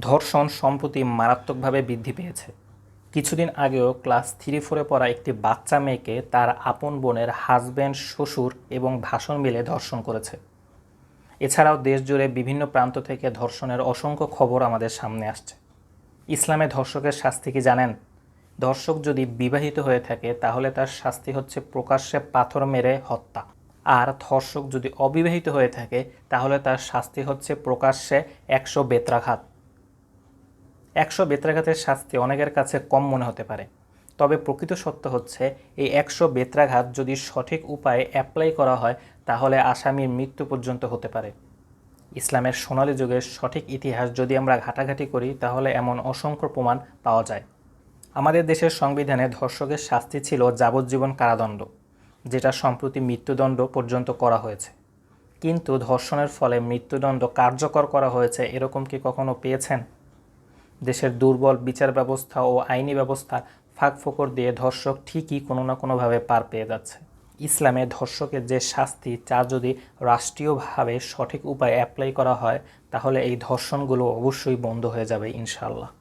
ধর্ষণ সম্প্রতি মারাত্মকভাবে বৃদ্ধি পেয়েছে। কিছুদিন আগেও ক্লাস থ্রি ফোরে পড়া একটি বাচ্চা মেয়েকে তার আপন বোনের হাজব্যান্ড শ্বশুর এবং ভাষণ মিলে ধর্ষণ করেছে। এছাড়াও দেশ জুড়ে বিভিন্ন প্রান্ত থেকে ধর্ষণের অসংখ্য খবর আমাদের সামনে আসছে। ইসলামে ধর্ষকের শাস্তি কি জানেন? ধর্ষক যদি বিবাহিত হয়ে থাকে, তাহলে তার শাস্তি হচ্ছে প্রকাশ্যে পাথর মেরে হত্যা। আর ধর্ষক যদি অবিবাহিত হয়ে থাকে, তাহলে তার শাস্তি হচ্ছে প্রকাশ্যে একশো বেত্রাঘাত। একশো বেত্রাঘাতের শাস্তি অনেকের কাছে কম মনে হতে পারে। তবে প্রকৃত সত্য হচ্ছে, এই একশো বেত্রাঘাত যদি সঠিক উপায়ে অ্যাপ্লাই করা হয়, তাহলে আসামির মৃত্যু পর্যন্ত হতে পারে। ইসলামের সোনালী যুগের সঠিক ইতিহাস যদি আমরা ঘাটাঘাটি করি, তাহলে এমন অসংখ্য প্রমাণ পাওয়া যায়। আমাদের দেশের সংবিধানে ধর্ষকের শাস্তি ছিল যাবজ্জীবন কারাদণ্ড, যেটা সম্প্রতি মৃত্যুদণ্ড পর্যন্ত করা হয়েছে। কিন্তু ধর্ষণের ফলে মৃত্যুদণ্ড কার্যকর করা হয়েছে এরকম কি কখনো পেয়েছেন? দেশের দুর্বল বিচার ব্যবস্থা ও আইনি ব্যবস্থা ফাঁক ফোকর দিয়ে ধর্ষক ঠিকই কোনো না কোনোভাবে পার পেয়ে যাচ্ছে। ইসলামে ধর্ষকের যে শাস্তি, তা যদি রাষ্ট্রীয়ভাবে সঠিক উপায়ে অ্যাপ্লাই করা হয়, তাহলে এই ধর্ষণগুলো অবশ্যই বন্ধ হয়ে যাবে ইনশাল্লাহ